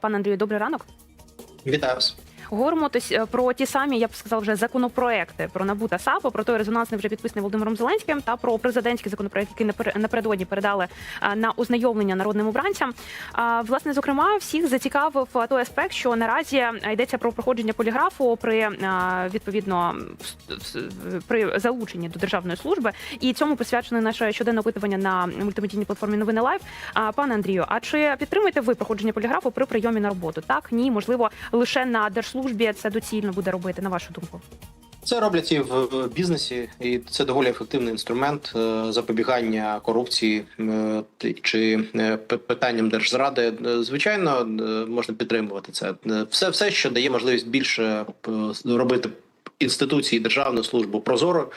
Пане Андрію, добрий ранок. Вітаю вас. Говоримо е, про ті самі, я б сказала, вже законопроекти про НАБУ та САПО, про той резонансний вже підписаний Володимиром Зеленським та про президентський законопроект, який напер- напередодні передали е, на ознайомлення народним обранцям. Власне, зокрема, всіх зацікавив той аспект, що наразі е, йдеться про проходження поліграфу при відповідно при залученні до державної служби, і цьому присвячене наше щоденне опитування на мультимедійній платформі Новини Лайв. Пане Андрію, а чи підтримуєте ви проходження поліграфу при прийомі на роботу? Так, ні, можливо, лише на держслужбі це доцільно буде робити, на вашу думку. Це роблять і в бізнесі, і це доволі ефективний інструмент е, запобігання корупції е, чи е, питанням держзради. Звичайно, можна підтримувати це. Все, все, що дає можливість більше робити інституції державну службу прозоро.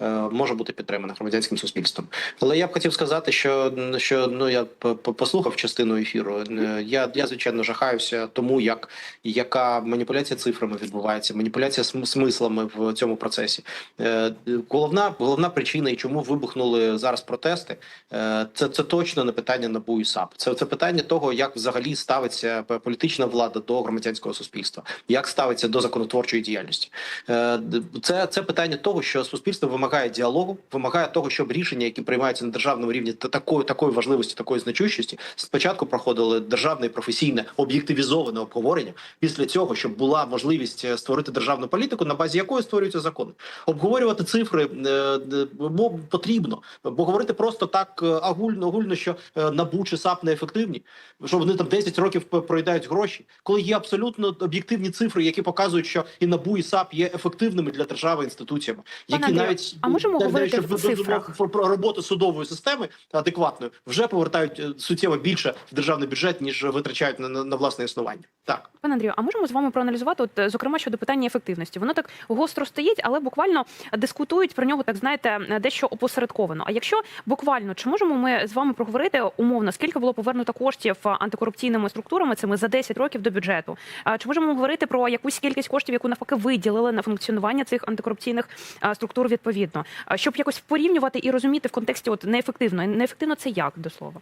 Е, Може бути підтримана громадянським суспільством, але я б хотів сказати, що що ну я п- послухав частину ефіру. Е, Я я звичайно жахаюся тому, як яка маніпуляція цифрами відбувається, маніпуляція смислами в цьому процесі. Е, Головна головна причина, і чому вибухнули зараз протести, е, це це точно не питання НАБУ і САП. Це це питання того, як взагалі ставиться політична влада до громадянського суспільства, як ставиться до законотворчої діяльності. Е, Це це питання того, що суспільство вимагає діалогу, вимагає того, щоб рішення, які приймаються на державному рівні, та такої такої важливості, такої значущості, спочатку проходили державне і професійне об'єктивізоване обговорення. Після цього, щоб була можливість е, створити державну політику, на базі якої створюються закони. Обговорювати цифри е, е, бо потрібно, бо говорити просто так агульно, агульно, що НАБУ чи САП неефективні, що вони там 10 років проїдають гроші, коли є абсолютно об'єктивні цифри, які показують, що і НАБУ, і САП є ефективними для держави інституціями, які навіть а можемо говорити в цифрах? про, про роботу судової системи адекватної вже повертають е, суттєво більше в державний бюджет ніж витрачають на, на, на власне існування. Так. Пане Андрію, а можемо з вами проаналізувати, от е, зокрема щодо питання ефективності? Воно так гостро стоїть, але буквально дискутують про нього, так знаєте, дещо опосередковано. А якщо буквально чи можемо ми з вами проговорити умовно, скільки було повернуто коштів е, антикорупційними структурами цими за 10 років до бюджету? Чи можемо говорити про якусь кількість коштів, яку навпаки виділили на функціонування цих антикорупційних структур відповідно, А щоб якось порівнювати і розуміти в контексті от неефективно? Неефективно це як до слова?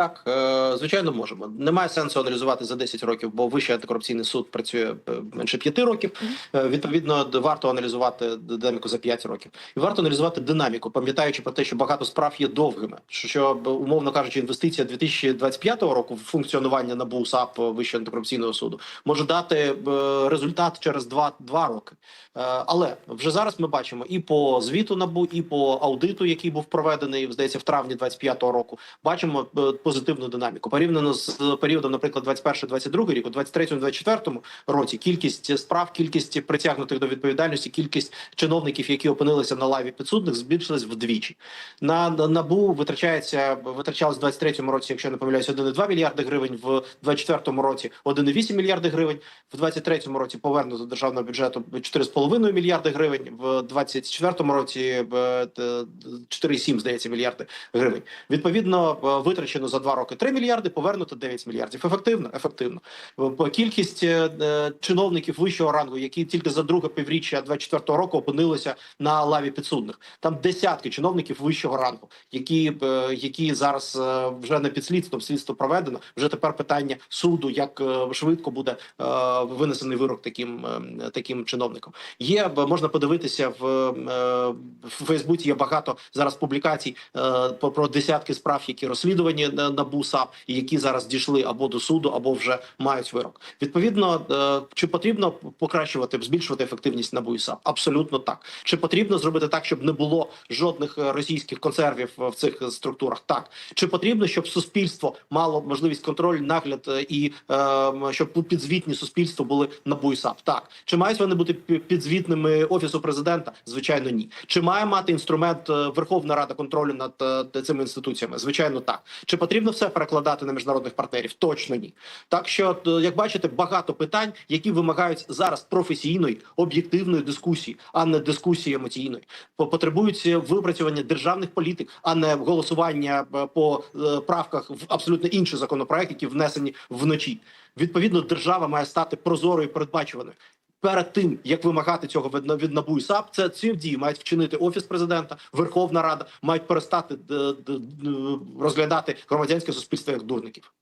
Так, е, звичайно, можемо. Немає сенсу аналізувати за 10 років, бо Вищий антикорупційний суд працює е, менше 5 років. Е, Відповідно, варто аналізувати динаміку за 5 років. І варто аналізувати динаміку, пам'ятаючи про те, що багато справ є довгими. Що, умовно кажучи, інвестиція 2025 року в функціонування НАБУ САП Вищого антикорупційного суду може дати результат через 2, 2 роки. Але вже зараз ми бачимо і по звіту НАБУ, і по аудиту, який був проведений, здається, в травні 25 року. Бачимо е, позитивну динаміку. Порівняно з періодом, наприклад, 21-22 рік, у 23-24 році кількість справ, кількість притягнутих до відповідальності, кількість чиновників, які опинилися на лаві підсудних, збільшилась вдвічі. На на- набу витрачається витрачалось в 23-му році, якщо не помиляюсь, 1,2 мільярди гривень. В 24-му році 1,8 мільярди гривень. В 23-му році повернуто до державного бюджету 4,5 мільярди гривень. В 24-му році е, т- 4,7, здається, мільярди гривень. Відповідно, е, витрачено за два роки 3 мільярди, повернуто 9 мільярдів. Ефективно, ефективно. Кількість е, е, чиновників вищого рангу, які тільки за друге півріччя 24-го року опинилися на лаві підсудних. Там десятки чиновників вищого рангу, які, е, які зараз вже не під слідством, слідство проведено. Вже тепер питання суду, як швидко буде винесений вирок таким, таким чиновникам. Є можна подивитися в, в Фейсбуці. Є багато зараз публікацій про десятки справ, які розслідувані на, на БУСАП, і які зараз дійшли або до суду, або вже мають вирок. Відповідно, е, чи потрібно покращувати, збільшувати ефективність НАБУ і САП? Абсолютно так. Чи потрібно зробити так, щоб не було жодних е, російських консервів е, в цих структурах? Так. Чи потрібно, щоб суспільство мало можливість контроль, нагляд і щоб підзвітні суспільству були НАБУ і САП? Так. Чи мають вони бути пі- підзвітними офісу президента? Звичайно, ні. Чи має мати інструмент Верховна Рада контролю над цими інституціями? Звичайно, так. Чи потрібно все перекладати на міжнародних партнерів? Точно ні. Так що, е, як бачите, багато питань, які вимагають зараз професійної, об'єктивної дискусії, а не дискусії емоційної. По- Потребують випрацювання державних політик, а не голосування е, по е, правках в абсолютно інший законопроект, які внесені вночі. Відповідно, держава має стати прозорою передбачуваною. Перед тим як вимагати цього від, НАБУ і САП, це ці дії мають вчинити офіс президента, Верховна Рада мають перестати д- розглядати громадянське суспільство як дурників.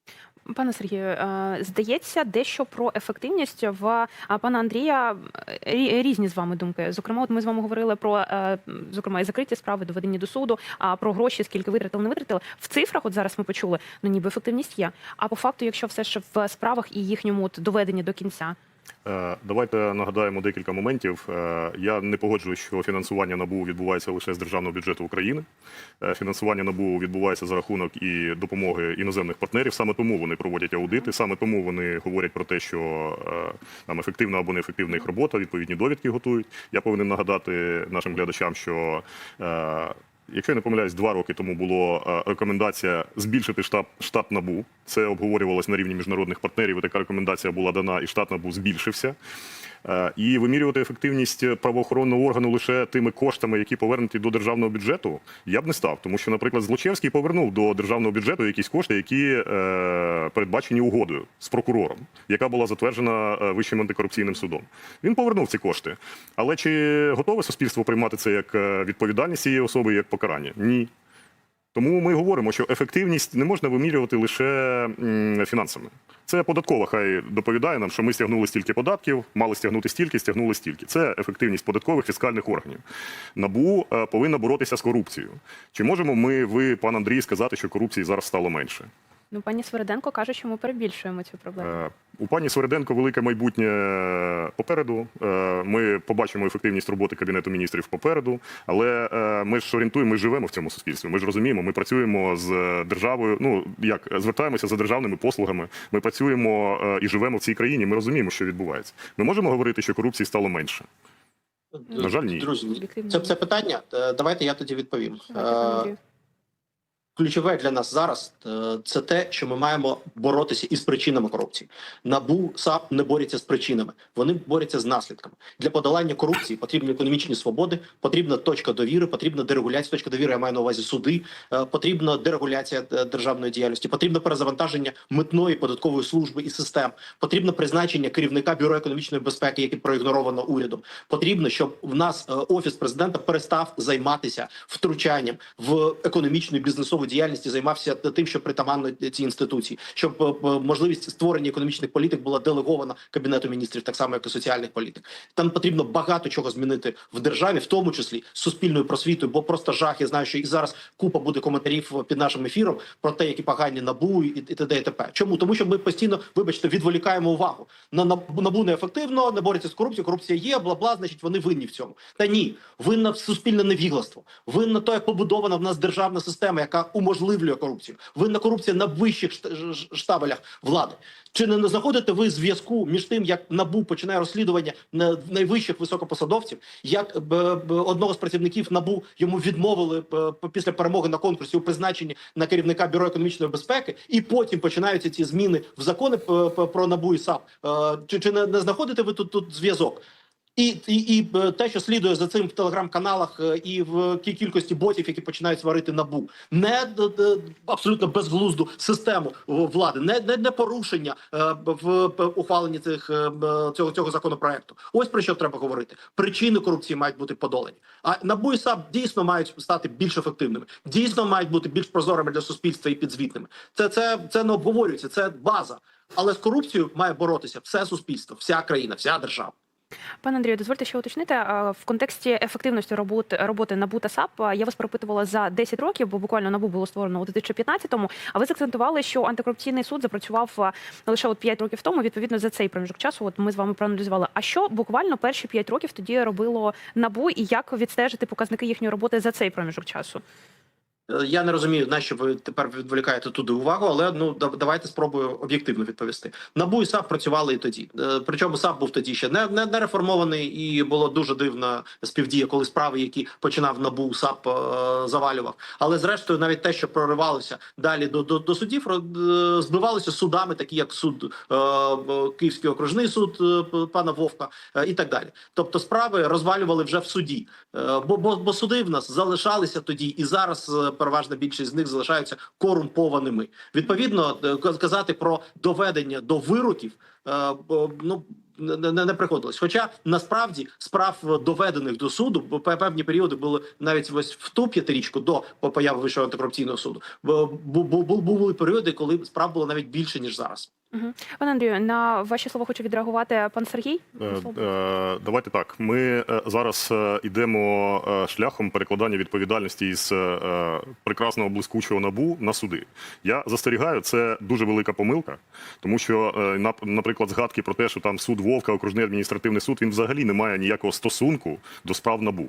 Пане Сергію, е, здається, дещо про ефективність в пана Андрія е, різні з вами думки. Зокрема, от ми з вами говорили про е, зокрема і закриті справи, доведені до суду, а про гроші, скільки витратили, не витратили. В цифрах, от зараз ми почули, ну ніби ефективність є. А по факту, якщо все ж в справах і їхньому от доведенні до кінця. Е, Давайте нагадаємо декілька моментів. Е, Я не погоджуюсь, що фінансування НАБУ відбувається лише з державного бюджету України. Е, Фінансування НАБУ відбувається за рахунок і допомоги іноземних партнерів. Саме тому вони проводять аудити, саме тому вони говорять про те, що там ефективна або неефективна їх робота, відповідні довідки готують. Я повинен нагадати нашим глядачам, що Якщо я не помиляюсь, два роки тому було е, рекомендація збільшити штаб штат НАБУ. Це обговорювалось на рівні міжнародних партнерів. і Така рекомендація була дана, і штат НАБУ збільшився. Е, І вимірювати ефективність правоохоронного органу лише тими коштами, які повернуті до державного бюджету, я б не став. Тому що, наприклад, Злочевський повернув до державного бюджету якісь кошти, які е, передбачені угодою з прокурором, яка була затверджена е, Вищим антикорупційним судом. Він повернув ці кошти. Але чи готове суспільство приймати це як е, відповідальність цієї особи, як покарання? Ні. Тому ми говоримо, що ефективність не можна вимірювати лише фінансами. Це податкова хай доповідає нам, що ми стягнули стільки податків, мали стягнути стільки, стягнули стільки. Це ефективність податкових фіскальних органів. Набу е, повинна боротися з корупцією. Чи можемо ми, ви, пан Андрій, сказати, що корупції зараз стало менше? Ну, пані Свериденко каже, що ми перебільшуємо цю проблему. Е, У пані Свериденко велике майбутнє попереду. Е, Ми побачимо ефективність роботи кабінету міністрів попереду. Але е, ми ж орієнтуємо, ми живемо в цьому суспільстві. Ми ж розуміємо, ми працюємо з державою. Ну як звертаємося за державними послугами. Ми працюємо і живемо в цій країні. Ми розуміємо, що відбувається. Ми можемо говорити, що корупції стало менше. На жаль, ні. Друзі, це, це питання. Давайте я тоді відповім. Давайте, пане Е, Андрію. Ключове для нас зараз е, це те, що ми маємо боротися із причинами корупції. Набу САП не борються з причинами, вони борються з наслідками. Для подолання корупції потрібні економічні свободи, потрібна точка довіри, потрібна дерегуляція. Точка довіри я маю на увазі суди, е, потрібна дерегуляція е, державної діяльності, потрібно перезавантаження митної податкової служби і систем. Потрібно призначення керівника бюро економічної безпеки, яке проігноровано урядом. Потрібно, щоб в нас офіс президента перестав займатися втручанням в економічну і бізнесову діяльність і займався тим, що притаманно цій інституції, щоб е, е, можливість створення економічних політик була делегована кабінету міністрів, так само як і соціальних політик. Там потрібно багато чого змінити в державі, в тому числі з суспільною просвітою, бо просто жах. Я знаю, що і зараз купа буде коментарів під нашим ефіром про те, які погані набу і, т.д. і т.п. Чому тому, що ми постійно, вибачте, відволікаємо увагу на набу набу неефективно, не борються з корупцією. Корупція є, бла бла. Значить, вони винні в цьому. Та ні, винна суспільне невігластво, винна то, як побудована в нас державна система, яка уможливлює корупцію. Винна корупція на вищих штабелях влади. Чи не знаходите ви зв'язку між тим, як набу починає розслідування на найвищих високопосадовців, як одного з працівників набу йому відмовили після перемоги на конкурсі у призначенні на керівника бюро економічної безпеки, і потім починаються ці зміни в закони про набу і САП? Е, Чи, чи не знаходите ви тут тут зв'язок? І, і, і е, те, що слідує за цим в телеграм-каналах е, і в кі- кількості ботів, які починають сварити набу, не д- абсолютно безглузду систему влади, не, не, не порушення е, в ухваленні цих е, цього цього законопроекту. Ось про що треба говорити. Причини корупції мають бути подолані. А набу і САП дійсно мають стати більш ефективними, дійсно мають бути більш прозорими для суспільства і підзвітними. Це це, це не обговорюється, це база. Але з корупцією має боротися все суспільство, вся країна, вся держава. Пане Андрію, дозвольте ще уточнити в контексті ефективності роботи роботи НАБУ та САП. Я вас пропитувала за 10 років, бо буквально НАБУ було створено у 2015-му, А ви закцентували, що антикорупційний суд запрацював лише от 5 років тому. Відповідно за цей проміжок часу. От ми з вами проаналізували. А що буквально перші 5 років тоді робило НАБУ, і як відстежити показники їхньої роботи за цей проміжок часу? Е, Я не розумію, на що ви тепер відволікаєте туди увагу, але ну давайте спробую об'єктивно відповісти. Набу і САП працювали і тоді. Е, Причому САП був тоді ще не, не, не реформований, і було дуже дивна співдія, коли справи, які починав набу САП е, завалював. Але зрештою, навіть те, що проривалося далі до, до, до судів, е, судами, такі як суд Київський окружний суд пана Вовка і так далі. Тобто справи розвалювали вже в суді, бо, бо, бо суди в нас залишалися тоді і зараз переважна більшість з них залишаються корумпованими. Відповідно, е, казати про доведення до вироків. е, Ну не, не, приходилось. Хоча насправді справ доведених до суду, бо певні періоди були навіть ось в ту п'ятирічку до появи вищого антикорупційного суду. Були періоди, коли справ було навіть більше ніж зараз. Мгм. Пане Андрію, на ваші слова хочу відреагувати пан Сергій. Е, е, Давайте так. Ми е, зараз йдемо шляхом перекладання відповідальності із е, прекрасного блискучого набу на суди. Я застерігаю, це дуже велика помилка, тому що, е, нап- наприклад, згадки про те, що там суд Вовка, окружний адміністративний суд, він взагалі не має ніякого стосунку до справ набу.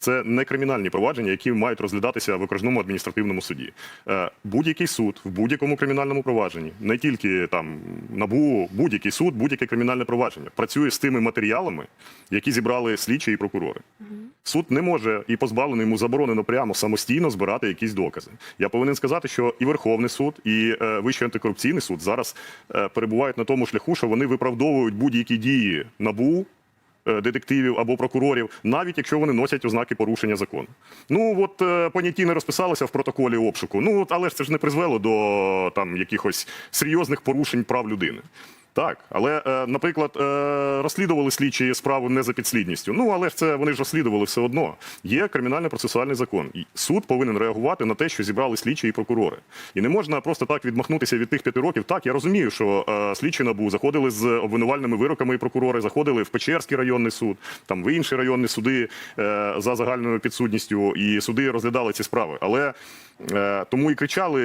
Це не кримінальні провадження, які мають розглядатися в окружному адміністративному суді. Е, Будь-який суд в будь-якому кримінальному провадженні, не тільки там набу, будь-який суд, будь-яке кримінальне провадження працює з тими матеріалами, які зібрали слідчі і прокурори. Суд не може і позбавлений йому заборонено прямо самостійно збирати якісь докази. Я повинен сказати, що і Верховний суд, і е, Вищий антикорупційний суд зараз е, перебувають на тому шляху, що вони виправдовують будь-які дії набу детективів або прокурорів, навіть якщо вони носять ознаки порушення закону. Ну от е, поняті не розписалися в протоколі обшуку. Ну але ж це ж не призвело до там якихось серйозних порушень прав людини. Так, але, е, наприклад, е, розслідували слідчі справу не за підслідністю. Ну але ж це вони ж розслідували все одно. Є кримінально-процесуальний закон. І суд повинен реагувати на те, що зібрали слідчі і прокурори. І не можна просто так відмахнутися від тих п'яти років. Так, я розумію, що е, слідчі набу заходили з обвинувальними вироками і прокурори, заходили в Печерський районний суд, там в інші районні суди за загальною підсудністю, і суди розглядали ці справи. Але тому і кричали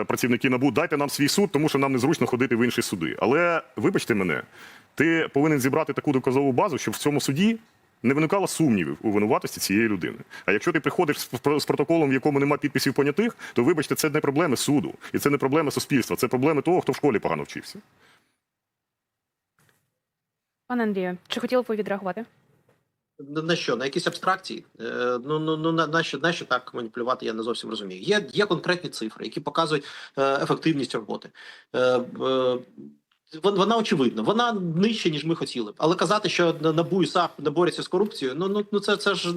е, працівники набу: дайте нам свій суд, тому що нам незручно ходити в інші суди. Але вибачте мене, ти повинен зібрати таку доказову базу, щоб в цьому суді. Не виникало сумнівів у винуватості цієї людини. А якщо ти приходиш з протоколом, в якому нема підписів понятих, то вибачте, це не проблеми суду, і це не проблеми суспільства, це проблеми того, хто в школі погано вчився. Пане Андрію, чи хотіли б ви відреагувати? На що? На якісь абстракції? Е, ну, ну, ну на, що, на що так маніпулювати, я не зовсім розумію. Є, є конкретні цифри, які показують е, ефективність роботи. Вон- вона очевидна, вона нижче, ніж ми хотіли б. Але казати, що на- НАБУ і САП не борються з корупцією, ну, ну, ну це, це ж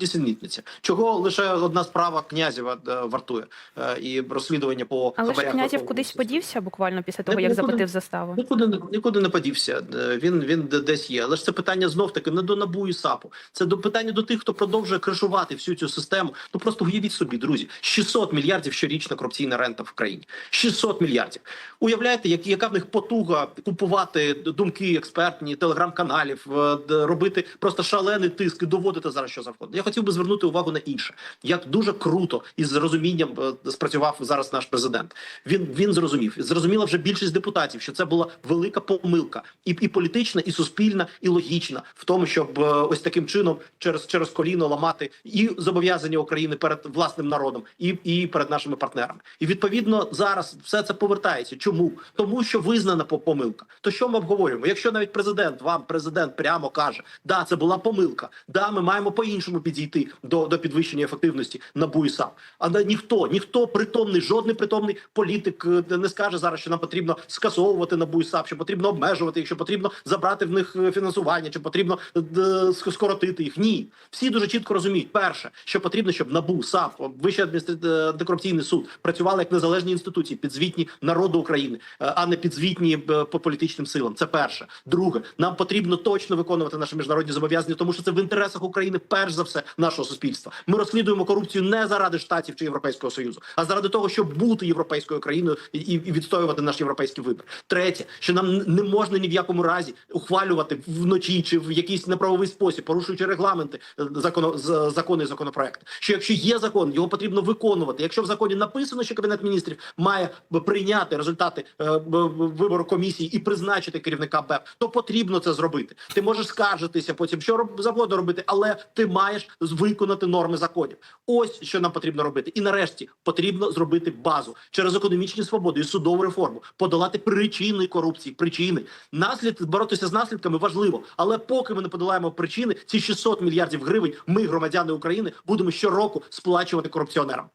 нісенітниця. Чого лише одна справа князєва е, вартує е, і розслідування по Але ж князів кудись подівся буквально після того, Не- як заплатив заставу. Нікуди нікуди не подівся. Е, Він він десь є. Але ж це питання знов таки не до набу і САПу. Це до питання до тих, хто продовжує кришувати всю цю систему. Ну просто уявіть собі, друзі, 600 мільярдів щорічна корупційна рента в країні. 600 мільярдів. Уявляєте, як, яка в них потуга купувати думки експертні, телеграм-каналів, е, робити просто шалений тиск і доводити зараз, що завгодно. Я хотів би звернути увагу на інше. Як дуже круто і з розумінням е, спрацював зараз наш президент. Він він зрозумів. Зрозуміла вже більшість депутатів, що це була велика помилка, і, і політична, і суспільна, і логічна в тому, щоб е, ось таким чином через через коліно ламати і зобов'язання України перед власним народом, і, і перед нашими партнерами. І відповідно зараз все це повертається. Чому? Тому що визнана по- помилка. То що ми обговорюємо? Якщо навіть президент вам президент прямо каже, да, це була помилка, да, ми маємо по-іншому підійти до, до підвищення ефективності НАБУ і САП. А ніхто, ніхто притомний, жодний притомний політик е, не скаже зараз, що нам потрібно скасовувати НАБУ і САП, що потрібно обмежувати, їх, що потрібно забрати в них е, фінансування, чи потрібно е, скоротити їх. Ні, всі дуже чітко розуміють. Перше, що потрібно, щоб НАБУ, САП, Вищий адміністративний суд працювали як незалежні інституції, підзвітні народу України, а не підзвітні по політичним силам. Це перше. Друге, нам потрібно точно виконувати наші міжнародні зобов'язання, тому що це в інтересах України, перш за все, нашого суспільства. Ми розслідуємо корупцію не заради штатів чи європейського союзу, а заради того, щоб бути європейською країною і, відстоювати наш європейський вибір. Третє, що нам не можна ні в якому разі ухвалювати вночі чи в якийсь неправовий спосіб, порушуючи регламенти е, закону закони і законопроекти. Що якщо є закон, його потрібно виконувати. Якщо в законі написано, що кабінет міністрів має прийняти результати е, вибору комісії і призначити керівника БЕП, то потрібно це зробити. Ти можеш скаржитися потім, що роб- завгодно робити, але ти маєш виконати норми законів. Ось що нам потрібно робити. І нарешті потрібно зробити базу через економічні свободи і судову реформу, подолати причини корупції. Причини наслід боротися з наслідками важливо, але поки ми не подолаємо причини, ці 600 мільярдів гривень ми, громадяни України, будемо щороку сплачувати корупціонерам.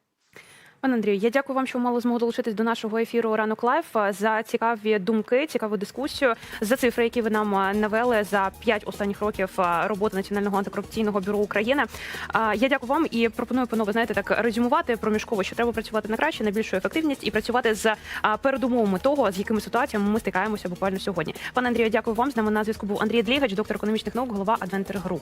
Пане Андрію, я дякую вам, що ви мали змогу долучитись до нашого ефіру ранок лайф за цікаві думки, цікаву дискусію, за цифри, які ви нам е, навели за п'ять останніх років е, роботи Національного антикорупційного бюро України. Я дякую вам і пропоную панове, знаєте, так резюмувати проміжково, що треба працювати на краще, на більшу ефективність і працювати з передумовами того, з якими ситуаціями ми стикаємося буквально сьогодні. Пане Андрію, дякую вам. З нами на зв'язку був Андрій Длігач, доктор економічних наук, голова Adventure Group.